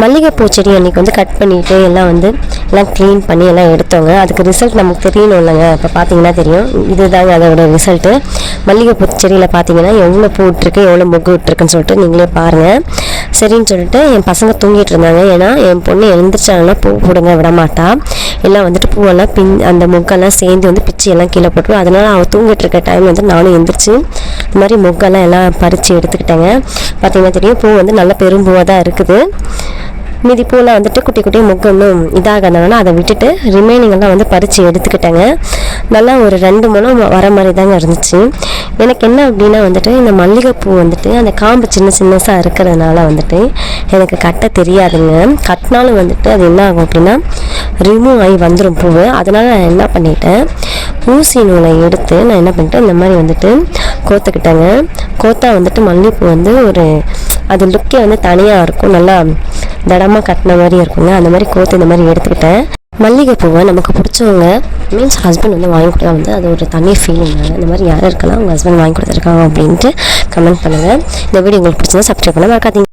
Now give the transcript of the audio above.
மல்லிகைப்பூ செடி அன்றைக்கி வந்து கட் பண்ணிவிட்டு எல்லாம் வந்து எல்லாம் க்ளீன் பண்ணி எல்லாம் எடுத்தோங்க. அதுக்கு ரிசல்ட் நமக்கு தெரியணும் இல்லைங்க. இப்போ பார்த்தீங்கன்னா தெரியும். இதுதாங்க அதோட ரிசல்ட்டு மல்லிகைப்பூ செடியில் பார்த்தீங்கன்னா எவ்வளோ பூ விட்டுருக்கு எவ்வளோ மொக்கு விட்டுருக்குன்னு சொல்லிட்டு நீங்களே பாருங்கள் சரின்னு சொல்லிட்டு என் பசங்க தூங்கிட்டு இருந்தாங்க. ஏன்னா என் பொண்ணு எழுந்திரிச்சாங்கன்னா பூ போடுங்க விட மாட்டா. எல்லாம் வந்துட்டு பூவெல்லாம் பின் அந்த மொக்கெல்லாம் சேர்ந்து வந்து பிச்சு எல்லாம் கீழே போட்டு அதனால் அவள் தூங்கிட்டு இருக்க டைம் வந்து நானும் எழுந்திரிச்சு இந்த மாதிரி மொக்கெல்லாம் எல்லாம் பறித்து எடுத்துக்கிட்டேங்க. பார்த்தீங்கன்னா தெரியும். பூ வந்து நல்ல பெரும்பூவாக தான் இருக்குது. மீதி பூவில் வந்துட்டு குட்டி குட்டி மொக்கு இன்னும் இதாகிறதுனால அதை விட்டுட்டு ரிமைனிங் எல்லாம் வந்து பறித்து எடுத்துக்கிட்டேங்க. நல்லா ஒரு ரெண்டு மூணு வர மாதிரி தாங்க இருந்துச்சு. எனக்கு என்ன அப்படின்னா வந்துட்டு இந்த மல்லிகைப்பூ வந்துட்டு அந்த காம்பு சின்ன சின்னசாக இருக்கிறதுனால வந்துட்டு எனக்கு கட்ட தெரியாதுங்க. கட்டினாலும் வந்துட்டு அது என்ன ஆகும் அப்படின்னா ரிமூவ் ஆகி வந்துடும் பூவு. அதனால் நான் என்ன பண்ணிட்டேன் ஊசி நூலை எடுத்து நான் என்ன பண்ணிட்டேன் இந்த மாதிரி வந்துட்டு கோத்துக்கிட்டேங்க. கோத்தா வந்துட்டு மல்லிகைப்பூ வந்து ஒரு அது லுக்கே வந்து தனியாக இருக்கும். நல்லா தடமாக கட்டின மாதிரி இருக்குங்க அந்த மாதிரி கோத்து இந்த மாதிரி எடுத்துக்கிட்டேன். மல்லிகைப்பூவை நமக்கு பிடிச்சவங்க மீன்ஸ் ஹஸ்பண்ட் வந்து வாங்கி கொடுத்தா வந்து அது ஒரு தனி ஃபீலிங் இந்த மாதிரி யார் இருக்கலாம் உங்கள் ஹஸ்பண்ட் வாங்கி கொடுத்துருக்காங்க அப்படின்ட்டு கமெண்ட் பண்ணுங்கள் இந்த வீடியோ உங்களுக்கு பிடிச்சதா சப்ஸ்கிரைப் பண்ண மறக்காதீங்க.